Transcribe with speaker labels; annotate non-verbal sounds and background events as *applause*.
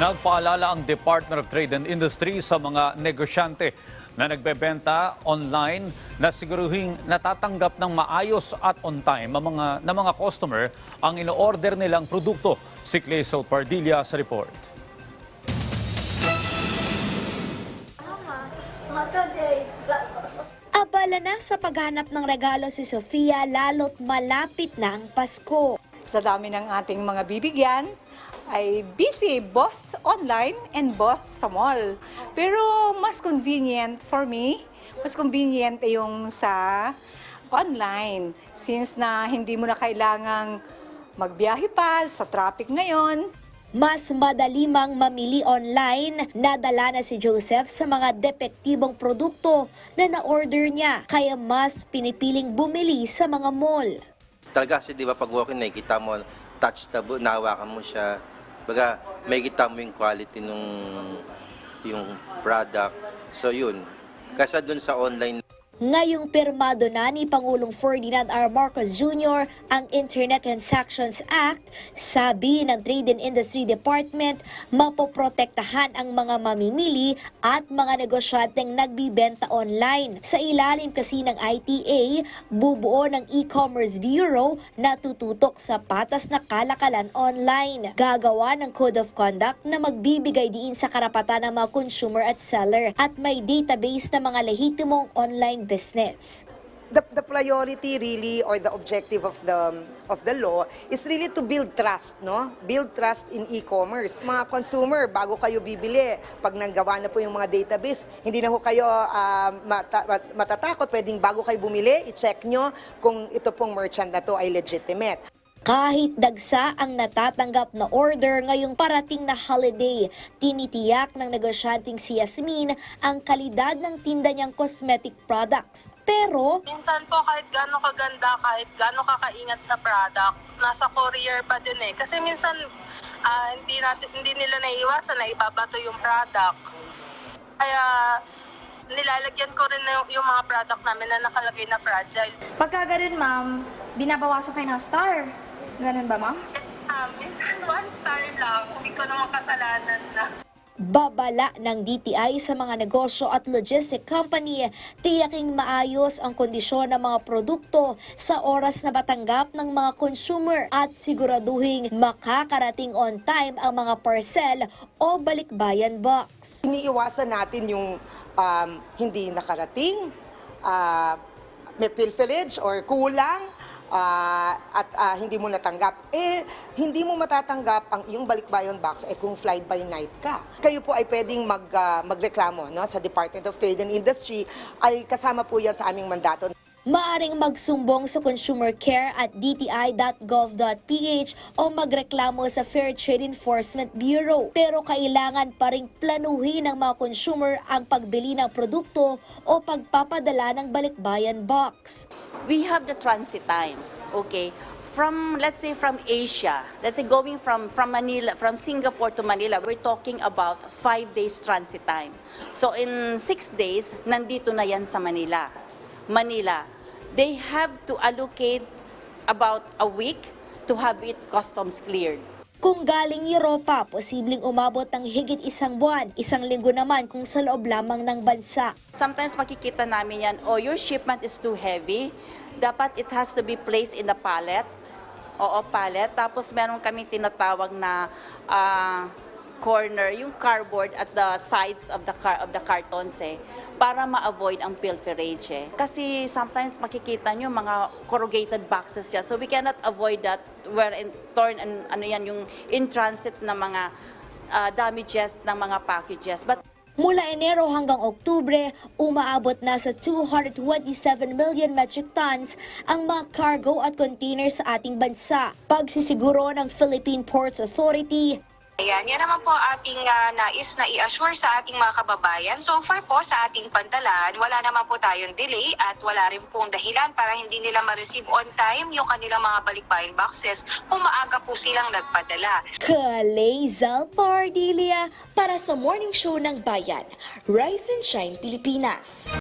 Speaker 1: Nagpaalala ang Department of Trade and Industry sa mga negosyante na nagbebenta online na siguruhing natatanggap ng maayos at on time ang mga, na mga customer ang ino-order nilang produkto. Si Clayso Pardilla sa report. *laughs*
Speaker 2: Abala na sa paghanap ng regalo si Sofia lalo't malapit na ang Pasko.
Speaker 3: sa dami ng ating mga bibigyan, ay busy both online and both sa mall. Pero mas convenient for me, mas convenient yung sa online since na hindi mo na kailangang magbiyahe pa sa traffic ngayon.
Speaker 2: Mas madali mang mamili online, nadala na si Joseph sa mga depektibong produkto na na-order niya, kaya mas pinipiling bumili sa mga mall.
Speaker 4: Talaga kasi di ba pag walking nakikita mo, touchable, nahawakan mo siya. Baga, may kita mo yung quality nung yung product. So yun. Kasa dun sa online
Speaker 2: Ngayong pirmado na ni Pangulong Ferdinand R. Marcos Jr. ang Internet Transactions Act, sabi ng Trade and Industry Department, mapoprotektahan ang mga mamimili at mga negosyanteng nagbibenta online. Sa ilalim kasi ng ITA, bubuo ng E-Commerce Bureau na tututok sa patas na kalakalan online. Gagawa ng Code of Conduct na magbibigay diin sa karapatan ng mga consumer at seller at may database ng mga lehitimong online business.
Speaker 5: the, the priority really or the objective of the of the law is really to build trust, no? Build trust in e-commerce. Mga consumer, bago kayo bibili, pag nanggawa na po yung mga database, hindi na ho kayo ah, mata- mat- matatakot. Pwedeng bago kayo bumili, i-check nyo kung ito pong merchant na to ay legitimate.
Speaker 2: Kahit dagsa ang natatanggap na order ngayong parating na holiday, tinitiyak ng negosyanteng si Yasmin ang kalidad ng tinda niyang cosmetic products. Pero
Speaker 6: Minsan po kahit gaano kaganda, kahit gaano kakaingat sa product, nasa courier pa din eh. Kasi minsan ah, hindi, natin, hindi nila naiiwasan na ibabato yung product. Kaya nilalagyan ko rin na yung, yung mga product namin na nakalagay na fragile.
Speaker 7: Pagka ganun, ma'am, binabawasan kayo ng star. Ganun ba, ma'am?
Speaker 6: Ah, minsan one star lang, hindi ko naman kasalanan na.
Speaker 2: babala ng DTI sa mga negosyo at logistic company, tiyaking maayos ang kondisyon ng mga produkto sa oras na matanggap ng mga consumer at siguraduhing makakarating on time ang mga parcel o balikbayan box.
Speaker 5: Iniiwasan natin yung um, hindi nakarating, ah, may pilferage or kulang, ah, at ah, hindi mo natanggap. Eh, hindi mo matatanggap ang iyong balikbayan box eh kung fly by night ka. Kayo po ay pwedeng mag, ah, magreklamo no, sa Department of Trade and Industry. Ay kasama po yan sa aming mandato.
Speaker 2: Maaring magsumbong sa consumer care at dti.gov.ph o magreklamo sa Fair Trade Enforcement Bureau. Pero kailangan pa rin planuhin ng mga consumer ang pagbili ng produkto o pagpapadala ng balikbayan box.
Speaker 8: We have the transit time, okay? From, let's say, from Asia, let's say going from, from Manila, from Singapore to Manila, we're talking about five days transit time. So in six days, nandito na yan sa Manila. Manila. They have to allocate about a week to have it customs cleared.
Speaker 2: Kung galing Europa, posibleng umabot ng higit isang buwan, isang linggo naman kung sa loob lamang ng bansa.
Speaker 8: Sometimes makikita namin yan, oh, your shipment is too heavy. Dapat it has to be placed in the pallet. Oo, pallet. Tapos meron kami tinatawag na ah, corner, yung cardboard at the sides of the car of the cartons eh, para ma-avoid ang pilferage eh. Kasi sometimes makikita nyo mga corrugated boxes siya. So we cannot avoid that where in turn and ano yan yung in transit na mga ah, damages ng mga packages. But
Speaker 2: Mula Enero hanggang Oktubre, umaabot na sa 227 million metric tons ang mga cargo at container sa ating bansa. Pagsisiguro ng Philippine Ports Authority,
Speaker 9: Ayan, yan naman po ating ah, nais na i-assure sa ating mga kababayan. So far po sa ating pantalan, wala naman po tayong delay at wala rin pong dahilan para hindi nila ma-receive on time yung kanilang mga balikbayan boxes kung maaga po silang nagpadala.
Speaker 2: Kalezal Pardilia para sa Morning Show ng Bayan, Rise and Shine Pilipinas.